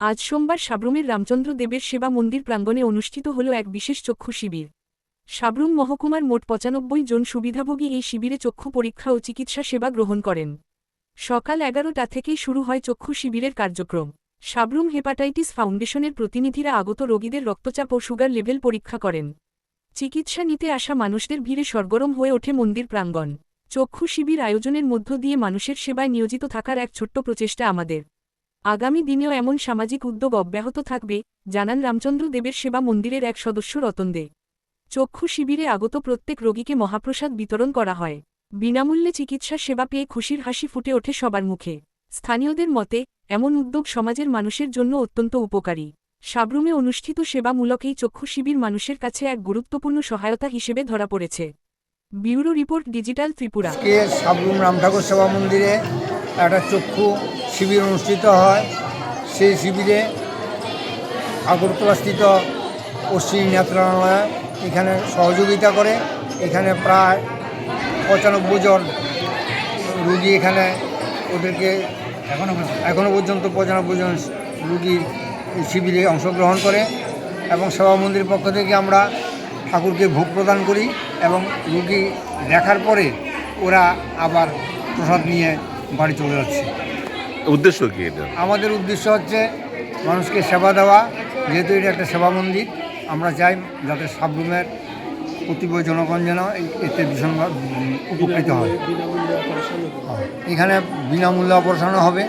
আজ সোমবার সাবরুমের রামচন্দ্র দেবের সেবা মন্দির প্রাঙ্গণে অনুষ্ঠিত হল এক বিশেষ চক্ষু শিবির। সাবরুম মহকুমার মোট পঁচানব্বই জন সুবিধাভোগী এই শিবিরে চক্ষু পরীক্ষা ও চিকিৎসা সেবা গ্রহণ করেন। সকাল এগারোটা থেকেই শুরু হয় চক্ষু শিবিরের কার্যক্রম। সাবরুম হেপাটাইটিস ফাউন্ডেশনের প্রতিনিধিরা আগত রোগীদের রক্তচাপ ও সুগার লেভেল পরীক্ষা করেন। চিকিৎসা নিতে আসা মানুষদের ভিড়ে সরগরম হয়ে ওঠে মন্দির প্রাঙ্গণ। চক্ষু শিবির আয়োজনের মধ্য দিয়ে মানুষের সেবায় নিয়োজিত থাকার এক ছোট্ট প্রচেষ্টা আমাদের। আগামী দিনেও এমন সামাজিক উদ্যোগ অব্যাহত থাকবে, জানান রামচন্দ্র দেবের সেবা মন্দিরের এক সদস্য রতন দে। চক্ষু শিবিরে আগত প্রত্যেক রোগীকে মহাপ্রসাদ বিতরণ করা হয়। বিনামূল্যে চিকিৎসা সেবা পেয়ে খুশির হাসি ফুটে ওঠে সবার মুখে। স্থানীয়দের মতে, এমন উদ্যোগ সমাজের মানুষের জন্য অত্যন্ত উপকারী। সাবরুমে অনুষ্ঠিত সেবামূলক এই চক্ষু শিবির মানুষের কাছে এক গুরুত্বপূর্ণ সহায়তা হিসেবে ধরা পড়েছে। Bureau report digital Tripura. Sabroom Ramthakur সেবা মন্দিরে একটা চক্ষু শিবির অনুষ্ঠিত হয়। সেই শিবিরে আগরতলাস্থিত পশ্চিম নেত্রালয় এখানে সহযোগিতা করে। এখানে প্রায় পঁচানব্বই জন রুগী এখানে ওদেরকে এখনও এখনও পর্যন্ত পঁচানব্বই জন রুগী এই শিবিরে অংশগ্রহণ করে এবং সেবা মন্দির পক্ষ থেকে আমরা ঠাকুরকে ভোগ প্রদান করি এবং রুগী দেখার পরে ওরা আবার প্রসাদ নিয়ে বাড়ি চলে যাচ্ছে। উদ্দেশ্য কি এটা? আমাদের উদ্দেশ্য হচ্ছে মানুষকে সেবা দেওয়া। যেহেতু এটা একটা সেবা মন্দির আমরা চাই যাতে সাবরুমের অতিব জনগণ যেন এতে ভীষণভাবে উপকৃত হয় এখানে বিনামূল্যে অপারেশনও হবে।